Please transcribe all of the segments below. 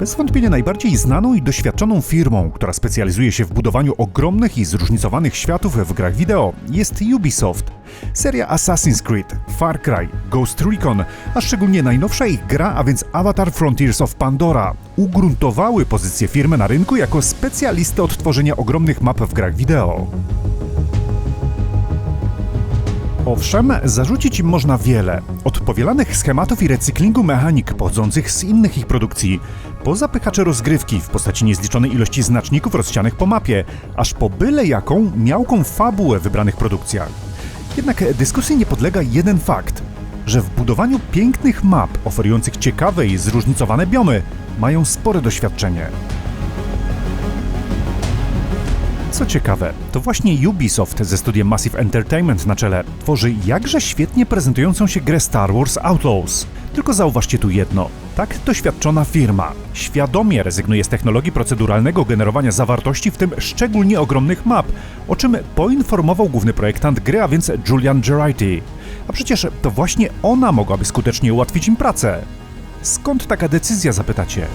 Bez wątpienia najbardziej znaną i doświadczoną firmą, która specjalizuje się w budowaniu ogromnych i zróżnicowanych światów w grach wideo, jest Ubisoft. Seria Assassin's Creed, Far Cry, Ghost Recon, a szczególnie najnowsza ich gra, a więc Avatar Frontiers of Pandora, ugruntowały pozycję firmy na rynku jako specjalisty od tworzenia ogromnych map w grach wideo. Owszem, zarzucić im można wiele. Od powielanych schematów i recyklingu mechanik pochodzących z innych ich produkcji, po zapychacze rozgrywki w postaci niezliczonej ilości znaczników rozsianych po mapie, aż po byle jaką miałką fabułę w wybranych produkcjach. Jednak dyskusji nie podlega jeden fakt, że w budowaniu pięknych map oferujących ciekawe i zróżnicowane biomy mają spore doświadczenie. Co ciekawe, to właśnie Ubisoft ze studiem Massive Entertainment na czele tworzy jakże świetnie prezentującą się grę Star Wars Outlaws. Tylko zauważcie tu jedno. Tak doświadczona firma świadomie rezygnuje z technologii proceduralnego generowania zawartości, w tym szczególnie ogromnych map, o czym poinformował główny projektant gry, a więc Julian Gerardi. A przecież to właśnie ona mogłaby skutecznie ułatwić im pracę. Skąd taka decyzja, zapytacie?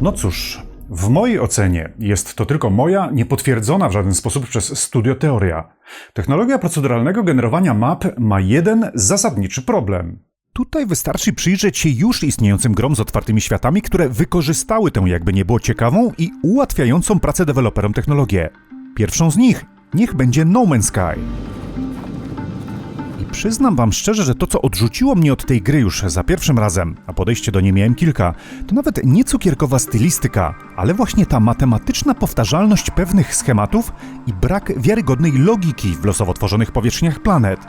No cóż, w mojej ocenie jest to tylko moja, niepotwierdzona w żaden sposób przez studio teoria. Technologia proceduralnego generowania map ma jeden zasadniczy problem. Tutaj wystarczy przyjrzeć się już istniejącym grom z otwartymi światami, które wykorzystały tę jakby nie było ciekawą i ułatwiającą pracę deweloperom technologię. Pierwszą z nich niech będzie No Man's Sky. Przyznam wam szczerze, że to, co odrzuciło mnie od tej gry już za pierwszym razem, a podejście do niej miałem kilka, to nawet nie cukierkowa stylistyka, ale właśnie ta matematyczna powtarzalność pewnych schematów i brak wiarygodnej logiki w losowo tworzonych powierzchniach planet.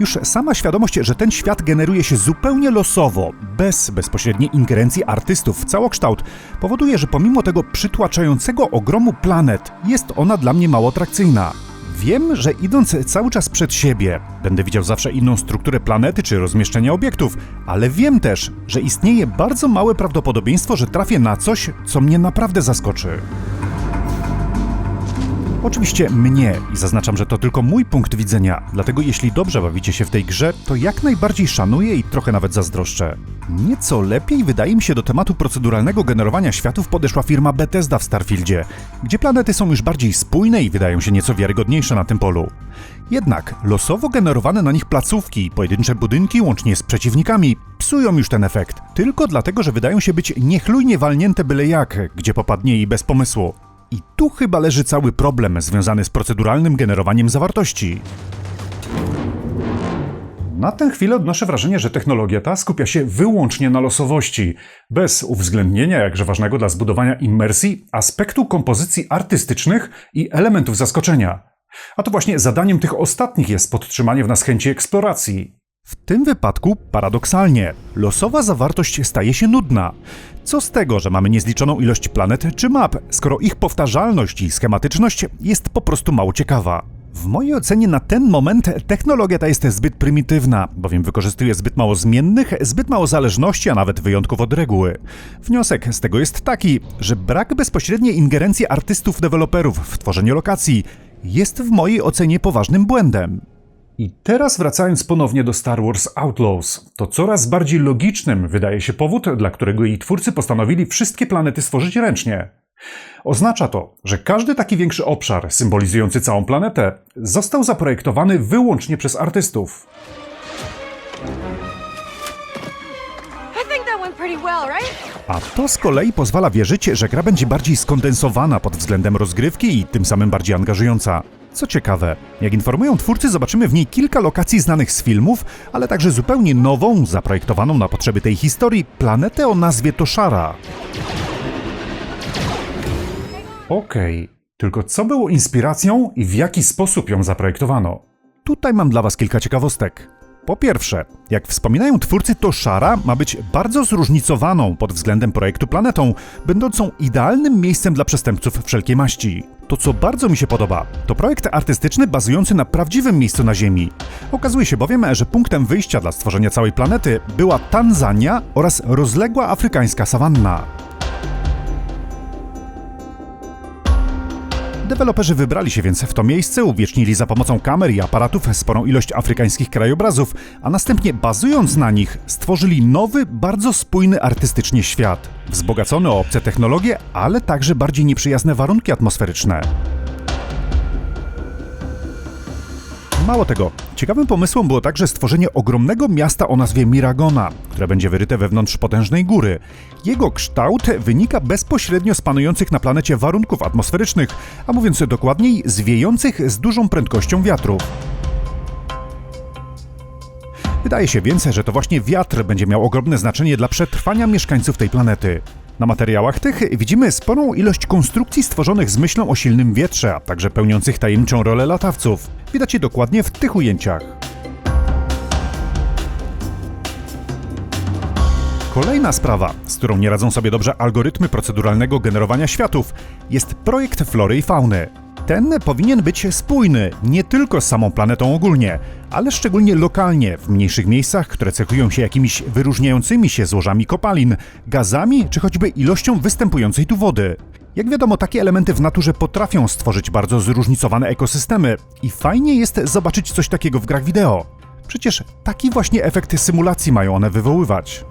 Już sama świadomość, że ten świat generuje się zupełnie losowo, bez bezpośredniej ingerencji artystów w całokształt, powoduje, że pomimo tego przytłaczającego ogromu planet, jest ona dla mnie mało atrakcyjna. Wiem, że idąc cały czas przed siebie, będę widział zawsze inną strukturę planety czy rozmieszczenia obiektów, ale wiem też, że istnieje bardzo małe prawdopodobieństwo, że trafię na coś, co mnie naprawdę zaskoczy. Oczywiście mnie i zaznaczam, że to tylko mój punkt widzenia, dlatego jeśli dobrze bawicie się w tej grze, to jak najbardziej szanuję i trochę nawet zazdroszczę. Nieco lepiej wydaje mi się do tematu proceduralnego generowania światów podeszła firma Bethesda w Starfieldzie, gdzie planety są już bardziej spójne i wydają się nieco wiarygodniejsze na tym polu. Jednak losowo generowane na nich placówki i pojedyncze budynki łącznie z przeciwnikami psują już ten efekt, tylko dlatego, że wydają się być niechlujnie walnięte byle jak, gdzie popadnie i bez pomysłu. I tu chyba leży cały problem związany z proceduralnym generowaniem zawartości. Na tę chwilę odnoszę wrażenie, że technologia ta skupia się wyłącznie na losowości, bez uwzględnienia jakże ważnego dla zbudowania immersji aspektu kompozycji artystycznych i elementów zaskoczenia. A to właśnie zadaniem tych ostatnich jest podtrzymanie w nas chęci eksploracji. W tym wypadku, paradoksalnie, losowa zawartość staje się nudna. Co z tego, że mamy niezliczoną ilość planet czy map, skoro ich powtarzalność i schematyczność jest po prostu mało ciekawa? W mojej ocenie na ten moment technologia ta jest zbyt prymitywna, bowiem wykorzystuje zbyt mało zmiennych, zbyt mało zależności, a nawet wyjątków od reguły. Wniosek z tego jest taki, że brak bezpośredniej ingerencji artystów deweloperów w tworzenie lokacji jest w mojej ocenie poważnym błędem. I teraz wracając ponownie do Star Wars Outlaws, to coraz bardziej logicznym wydaje się powód, dla którego jej twórcy postanowili wszystkie planety stworzyć ręcznie. Oznacza to, że każdy taki większy obszar, symbolizujący całą planetę, został zaprojektowany wyłącznie przez artystów. A to z kolei pozwala wierzyć, że gra będzie bardziej skondensowana pod względem rozgrywki i tym samym bardziej angażująca. Co ciekawe, jak informują twórcy, zobaczymy w niej kilka lokacji znanych z filmów, ale także zupełnie nową, zaprojektowaną na potrzeby tej historii, planetę o nazwie Toshara. Okej, tylko co było inspiracją i w jaki sposób ją zaprojektowano? Tutaj mam dla Was kilka ciekawostek. Po pierwsze, jak wspominają twórcy, to Szara ma być bardzo zróżnicowaną pod względem projektu planetą, będącą idealnym miejscem dla przestępców wszelkiej maści. To, co bardzo mi się podoba, to projekt artystyczny bazujący na prawdziwym miejscu na Ziemi. Okazuje się bowiem, że punktem wyjścia dla stworzenia całej planety była Tanzania oraz rozległa afrykańska sawanna. Deweloperzy wybrali się więc w to miejsce, uwiecznili za pomocą kamer i aparatów sporą ilość afrykańskich krajobrazów, a następnie bazując na nich stworzyli nowy, bardzo spójny artystycznie świat. Wzbogacony o obce technologie, ale także bardziej nieprzyjazne warunki atmosferyczne. Mało tego, ciekawym pomysłem było także stworzenie ogromnego miasta o nazwie Miragona, które będzie wyryte wewnątrz potężnej góry. Jego kształt wynika bezpośrednio z panujących na planecie warunków atmosferycznych, a mówiąc dokładniej, z wiejących z dużą prędkością wiatrów. Wydaje się więc, że to właśnie wiatr będzie miał ogromne znaczenie dla przetrwania mieszkańców tej planety. Na materiałach tych widzimy sporą ilość konstrukcji stworzonych z myślą o silnym wietrze, a także pełniących tajemniczą rolę latawców. Widać je dokładnie w tych ujęciach. Kolejna sprawa, z którą nie radzą sobie dobrze algorytmy proceduralnego generowania światów, jest projekt flory i fauny. Ten powinien być spójny nie tylko z samą planetą ogólnie, ale szczególnie lokalnie, w mniejszych miejscach, które cechują się jakimiś wyróżniającymi się złożami kopalin, gazami czy choćby ilością występującej tu wody. Jak wiadomo, takie elementy w naturze potrafią stworzyć bardzo zróżnicowane ekosystemy i fajnie jest zobaczyć coś takiego w grach wideo. Przecież taki właśnie efekt symulacji mają one wywoływać.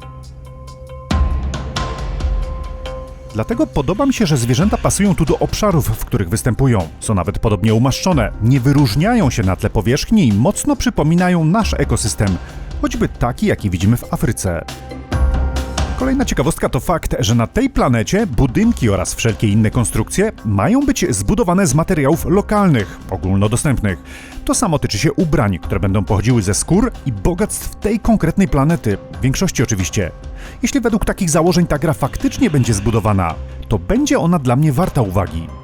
Dlatego podoba mi się, że zwierzęta pasują tu do obszarów, w których występują. Są nawet podobnie umaszczone, nie wyróżniają się na tle powierzchni i mocno przypominają nasz ekosystem, choćby taki, jaki widzimy w Afryce. Kolejna ciekawostka to fakt, że na tej planecie budynki oraz wszelkie inne konstrukcje mają być zbudowane z materiałów lokalnych, ogólnodostępnych. To samo tyczy się ubrań, które będą pochodziły ze skór i bogactw tej konkretnej planety, w większości oczywiście. Jeśli według takich założeń ta gra faktycznie będzie zbudowana, to będzie ona dla mnie warta uwagi.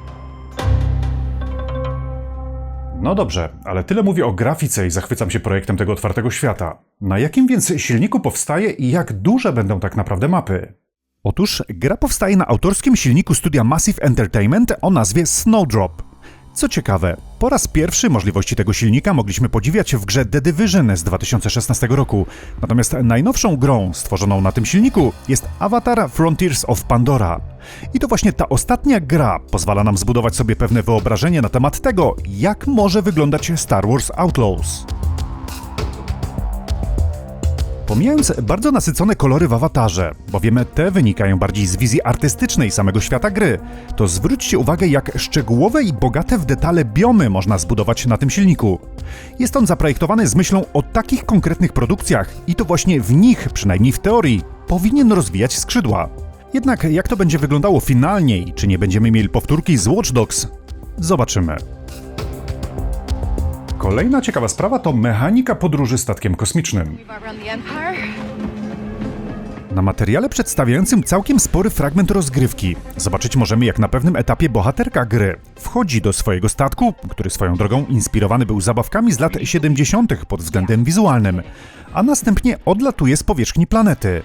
No dobrze, ale tyle mówię o grafice i zachwycam się projektem tego otwartego świata. Na jakim więc silniku powstaje i jak duże będą tak naprawdę mapy? Otóż gra powstaje na autorskim silniku studia Massive Entertainment o nazwie Snowdrop. Co ciekawe, po raz pierwszy możliwości tego silnika mogliśmy podziwiać w grze The Division z 2016 roku. Natomiast najnowszą grą stworzoną na tym silniku jest Avatar Frontiers of Pandora. I to właśnie ta ostatnia gra pozwala nam zbudować sobie pewne wyobrażenie na temat tego, jak może wyglądać Star Wars Outlaws. Pomijając bardzo nasycone kolory w awatarze, bowiem te wynikają bardziej z wizji artystycznej samego świata gry, to zwróćcie uwagę, jak szczegółowe i bogate w detale biomy można zbudować na tym silniku. Jest on zaprojektowany z myślą o takich konkretnych produkcjach i to właśnie w nich, przynajmniej w teorii, powinien rozwijać skrzydła. Jednak jak to będzie wyglądało finalnie i czy nie będziemy mieli powtórki z Watch Dogs, zobaczymy. Kolejna ciekawa sprawa to mechanika podróży statkiem kosmicznym. Na materiale przedstawiającym całkiem spory fragment rozgrywki zobaczyć możemy, jak na pewnym etapie bohaterka gry wchodzi do swojego statku, który swoją drogą inspirowany był zabawkami z lat 70. pod względem wizualnym, a następnie odlatuje z powierzchni planety.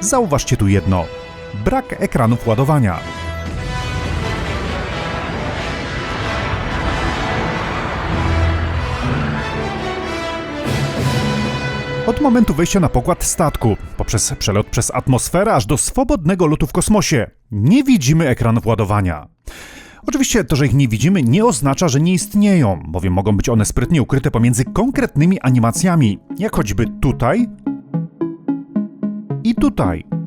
Zauważcie tu jedno: brak ekranów ładowania. Od momentu wejścia na pokład statku, poprzez przelot przez atmosferę aż do swobodnego lotu w kosmosie, nie widzimy ekranów ładowania. Oczywiście to, że ich nie widzimy, nie oznacza, że nie istnieją, bowiem mogą być one sprytnie ukryte pomiędzy konkretnymi animacjami, jak choćby tutaj i tutaj.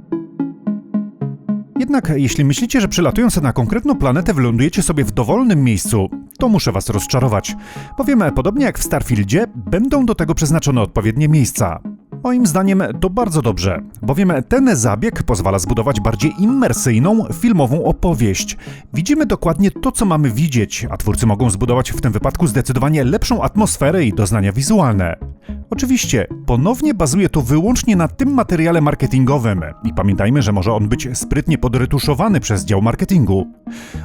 Jednak jeśli myślicie, że przylatując na konkretną planetę wylądujecie sobie w dowolnym miejscu, to muszę was rozczarować, bowiem podobnie jak w Starfieldzie, będą do tego przeznaczone odpowiednie miejsca. Moim zdaniem to bardzo dobrze, bowiem ten zabieg pozwala zbudować bardziej immersyjną, filmową opowieść. Widzimy dokładnie to, co mamy widzieć, a twórcy mogą zbudować w tym wypadku zdecydowanie lepszą atmosferę i doznania wizualne. Oczywiście, ponownie bazuje to wyłącznie na tym materiale marketingowym i pamiętajmy, że może on być sprytnie podretuszowany przez dział marketingu.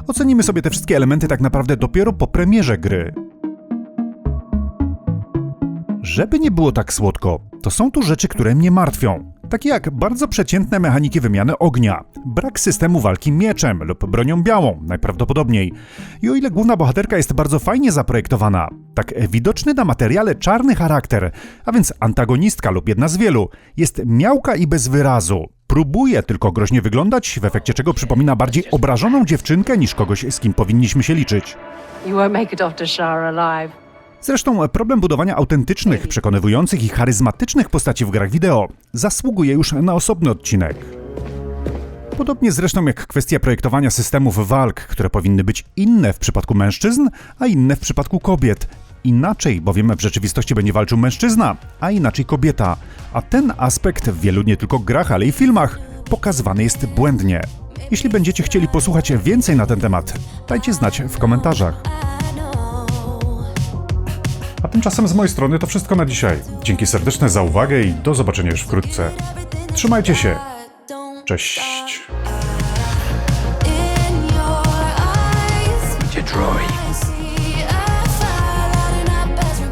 Ocenimy sobie te wszystkie elementy tak naprawdę dopiero po premierze gry. Żeby nie było tak słodko, to są tu rzeczy, które mnie martwią. Takie jak bardzo przeciętne mechaniki wymiany ognia, brak systemu walki mieczem lub bronią białą, najprawdopodobniej. I o ile główna bohaterka jest bardzo fajnie zaprojektowana, tak widoczny na materiale czarny charakter, a więc antagonistka lub jedna z wielu, jest miałka i bez wyrazu. próbuje tylko groźnie wyglądać, w efekcie czego przypomina bardziej obrażoną dziewczynkę niż kogoś, z kim powinniśmy się liczyć. You won't make it off to Shara alive. Zresztą problem budowania autentycznych, przekonywujących i charyzmatycznych postaci w grach wideo zasługuje już na osobny odcinek. Podobnie zresztą jak kwestia projektowania systemów walk, które powinny być inne w przypadku mężczyzn, a inne w przypadku kobiet. Inaczej, bowiem w rzeczywistości będzie walczył mężczyzna, a inaczej kobieta. A ten aspekt w wielu nie tylko grach, ale i filmach pokazywany jest błędnie. Jeśli będziecie chcieli posłuchać więcej na ten temat, dajcie znać w komentarzach. Tymczasem z mojej strony to wszystko na dzisiaj. Dzięki serdeczne za uwagę i do zobaczenia już wkrótce. Trzymajcie się. Cześć. Troy,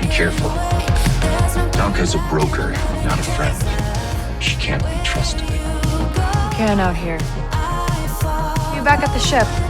be careful. Danka's a broker, not a friend. She can't be trusted. You can out here. You back at the ship.